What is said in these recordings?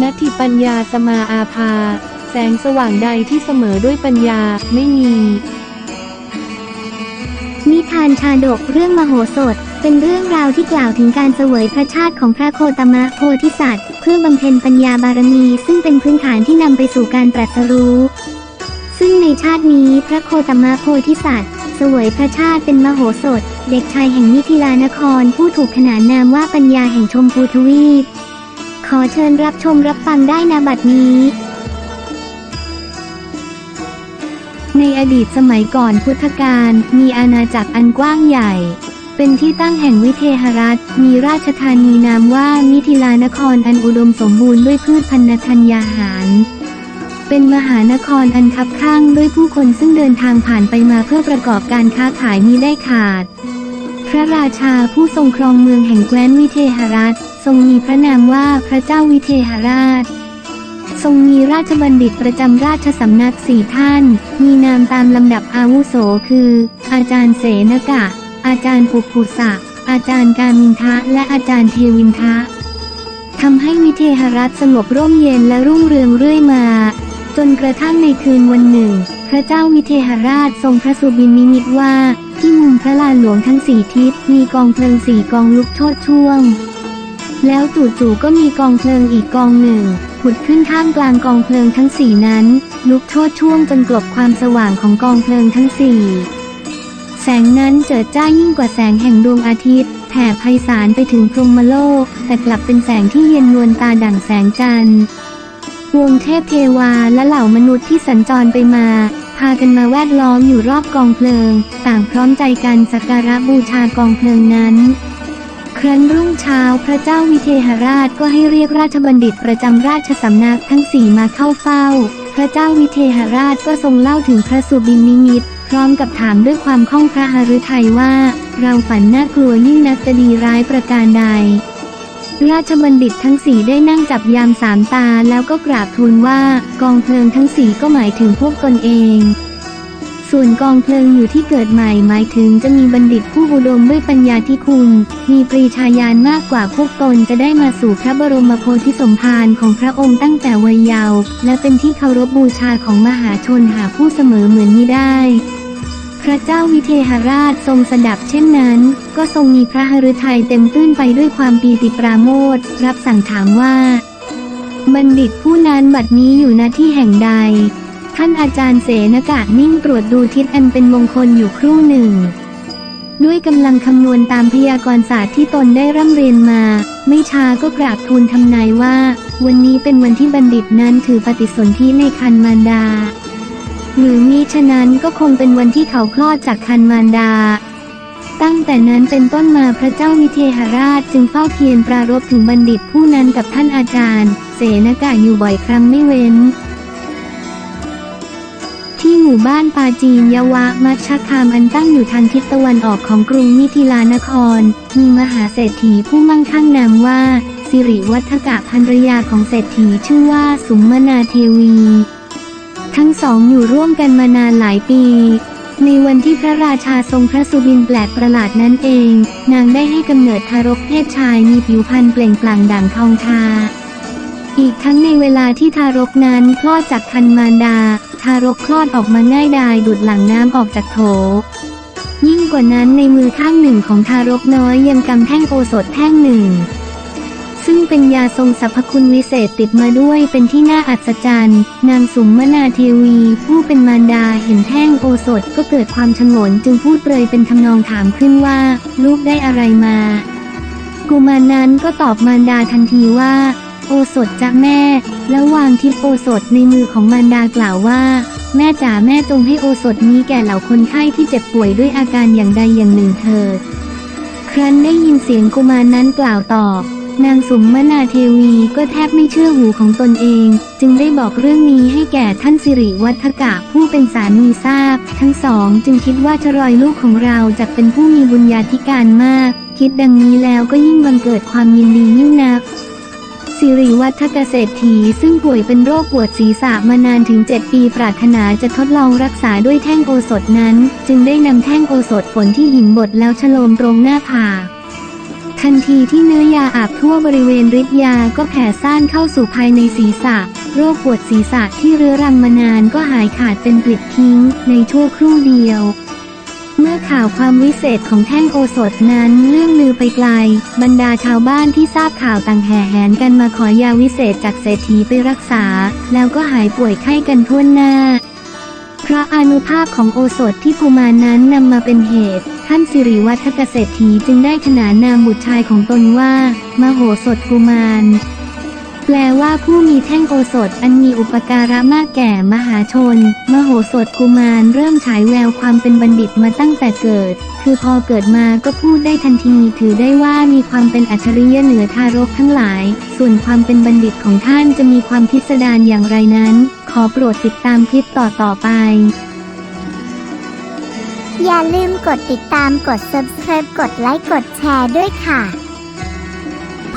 นัตถิปัญญาสมาอาภา แสงสว่างใดที่เสมอด้วยปัญญาไม่มี นิทานชาดกเรื่องมโหสถ เป็นเรื่องราวที่กล่าวถึงการเสวยพระชาติของพระโคตมะโพธิสัตว์ เพื่อบำเพ็ญปัญญาบารมีซึ่งเป็นพื้นฐานที่นำไปสู่การตรัสรู้ ซึ่งในชาตินี้พระโคตมะโพธิสัตว์เสวยพระชาติเป็นมโหสถ เด็กชายแห่งมิถิลานครผู้ถูกขนานนามว่าปัญญาแห่งชมพูทวีป ขอเชิญรับชมรับฟังได้นาบัดนี้ ในอดีตสมัยก่อนพุทธกาลมีอาณาจักรอันกว้างใหญ่ เป็นที่ตั้งแห่งวิเทหรัฐ มีราชธานีนามว่ามิถิลานครอันอุดมสมบูรณ์ด้วยพืชพันธุ์ธัญญาหาร เป็นมหานครอันคับข้างด้วยผู้คนซึ่งเดินทางผ่านไปมาเพื่อประกอบการค้าขายมิได้ขาด พระราชาผู้ทรงครองเมืองแห่งแคว้นวิเทหรัฐ ทรงมีพระนามว่าพระเจ้าวิเทหราช ทรงมีราชบัณฑิตประจำราชสำนักสี่ท่าน มีนามตามลำดับอาวุโสคือ อาจารย์เสนกะ อาจารย์ปุกุสะอาจารย์การมินทะ และอาจารย์เทวินทะทำให้วิเทหรัฐสงบร่มเย็นและรุ่งเรืองเรื่อยมา จนกระทั่งในคืนวันหนึ่ง พระเจ้าวิเทหราชทรงพระสุบินนิมิตว่า ที่มุมพระลานหลวงทั้งสี่ทิศมีกองเพลิงสี่กองลุกโชดช่วง แล้วจู่ๆก็มีกองเพลิงอีกกองหนึ่งผุดขึ้นท่ามกลางกองเพลิงทั้งสี่นั้น ลุกโชดช่วงจนกลบความสว่างของกองเพลิงทั้งสี่แสงนั้นเจิดจ้ายิ่งกว่าแสงแห่งดวงอาทิตย์แผ่ไพศาลไปถึงพรหมโลก แต่กลับเป็นแสงที่เย็นนวลตาดั่งแสงจันทร์วงเทพเทวาและเหล่ามนุษย์ที่สัญจรไปมา พากันมาแวดล้อมอยู่รอบกองเพลิง ต่างพร้อมใจกันสักการะบูชากองเพลิงนั้น ครั้นรุ่งเช้าพระเจ้าวิเทหราชก็ให้เรียกราชบัณฑิตประจำราชสำนักทั้งสี่มาเข้าเฝ้า พระเจ้าวิเทหราชก็ทรงเล่าถึงพระสุบินนิมิตพร้อมกับถามด้วยความข้องพระหฤทัยว่า เราฝันน่ากลัวยิ่งนักจะดีร้ายประการใด ราชบัณฑิตทั้งสี่ได้นั่งจับยามสามตาแล้วก็กราบทูลว่ากองเพลิงทั้งสี่ก็หมายถึงพวกตนเอง ส่วนกองเพลิงอยู่ที่เกิดใหม่หมายถึงจะมีบัณฑิตผู้อุดมด้วยปัญญาที่คุณ มีปรีชาญาณมากกว่าพวกตนจะได้มาสู่พระบรมโพธิสมภารของพระองค์ตั้งแต่วัยเยาว์และเป็นที่เคารพบูชาของมหาชนหาผู้เสมอเหมือนนี้ได้พระเจ้าวิเทหราชทรงสดับเช่นนั้น ก็ทรงมีพระหฤทัยเต็มตื้นไปด้วยความปีติปราโมทรับสั่งถามว่า บัณฑิตผู้นั้นบัดนี้อยู่ณที่แห่งใด ท่านอาจารย์เสนกะนิ่งตรวจดูทิศอันเป็นมงคลอยู่ครู่หนึ่ง ด้วยกำลังคำนวณตามพยากรณ์ศาสตร์ที่ตนได้ร่ำเรียนมา ไม่ช้าก็กราบทูลทำนายว่า วันนี้เป็นวันที่บัณฑิตนั้นถือปฏิสนธิในคันมารดา หรือมิฉะนั้นก็คงเป็นวันที่เขาคลอดจากคันมารดาตั้งแต่นั้นเป็นต้นมาพระเจ้าวิเทหราชจึงเฝ้าเพียรปรารภถึงบัณฑิตผู้นั้นกับท่านอาจารย์ เสนกะอยู่บ่อยครั้งไม่เว้น มู่บ้านปาจีนยวะ มัชชคามอันตั้งอยู่ทางทิศตะวันออกของกรุงมิถิลานคร มีมหาเศรษฐีผู้มั่งคั่งนามว่า สิริวัฒกะภรรยาของเศรษฐีชื่อว่าสุมนาเทวี ทั้งสองอยู่ร่วมกันมานานหลายปี ในวันที่พระราชาทรงพระสุบินแปลกประหลาดนั้นเอง นางได้ให้กำเนิดทารกเพศชายมีผิวพรรณเปล่งปลั่งด่างทองทา อีกทั้งในเวลาที่ทารกนั้นคลอดจากคันมารดา ทารกคลอดออกมาง่ายดายดุดหลังน้ำออกจากโถ ยิ่งกว่านั้นในมือข้างหนึ่งของทารกน้อยยังกำแท่งโอสถแท่งหนึ่ง ซึ่งเป็นยาทรงสรรพคุณวิเศษติดมาด้วยเป็นที่น่าอัศจรรย์ นางสุมมนาเทวี ผู้เป็นมารดาเห็นแท่งโอสถก็เกิดความชงนจึงพูดเปรยเป็นทำนองถามขึ้นว่า ลูกได้อะไรมา กุมารนั้นก็ตอบมารดาทันทีว่า โอสถจ้ะแม่ แล้ววางทิพโอสถในมือของมารดากล่าวว่า แม่จ๋าแม่จงให้โอสถนี้แก่เหล่าคนไข้ที่เจ็บป่วยด้วยอาการอย่างใดอย่างหนึ่งเถิด ครั้นได้ยินเสียงกุมารนั้นกล่าวตอบ นางสุมมนาเทวีก็แทบไม่เชื่อหูของตนเอง จึงได้บอกเรื่องนี้ให้แก่ท่านสิริวัฒกะผู้เป็นสามีทราบ ทั้งสองจึงคิดว่าชรอยลูกของเราจะเป็นผู้มีบุญญาธิการมาก คิดดังนี้แล้วก็ยิ่งบังเกิดความยินดียิ่งนัก สิริวัฒกเศรษฐีซึ่งป่วยเป็นโรคปวดศีรษะมานานถึง 7 ปีปรารถนาจะทดลองรักษาด้วยแท่งโอสถนั้น จึงได้นำแท่งโอสถฝนที่หินบดแล้วฉโลมตรงหน้าผากทันทีที่เนื้อยาอาบทั่วบริเวณฤทธิ์ยาก็แผ่ซ่านเข้าสู่ภายในศีรษะ โรคปวดศีรษะที่เรื้อรังมานานก็หายขาดเป็นปลิดทิ้งในชั่วครู่เดียว ข่าวความวิเศษของแท่งโอสถนั้นเลื่องลือไปไกล บรรดาชาวบ้านที่ทราบข่าวต่างแห่แหนกันมาขอยาวิเศษจากเศรษฐีไปรักษา แล้วก็หายป่วยไข้กันทั่วหน้า เพราะอนุภาพของโอสถที่กุมานั้นนำมาเป็นเหตุ ท่านสิริวัฒกเศรษฐีจึงได้ขนานนามบุตรชายของตนว่า มโหสถกุมาร แปลว่าผู้มีแท่งโอสถอันมีอุปการะมากแก่มหาชน มโหสถกุมารเริ่มฉายแววความเป็นบัณฑิตมาตั้งแต่เกิด คือพอเกิดมาก็พูดได้ทันทีถือได้ว่ามีความเป็นอัจฉริยะเหนือทารกทั้งหลาย ส่วนความเป็นบัณฑิตของท่านจะมีความพิสดารอย่างไรนั้น ขอโปรดติดตามคลิปต่อต่อไป อย่าลืมกดติดตามกด subscribe กดไลค์กดแชร์ด้วยค่ะ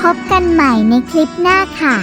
พบกันใหม่ในคลิปหน้าค่ะ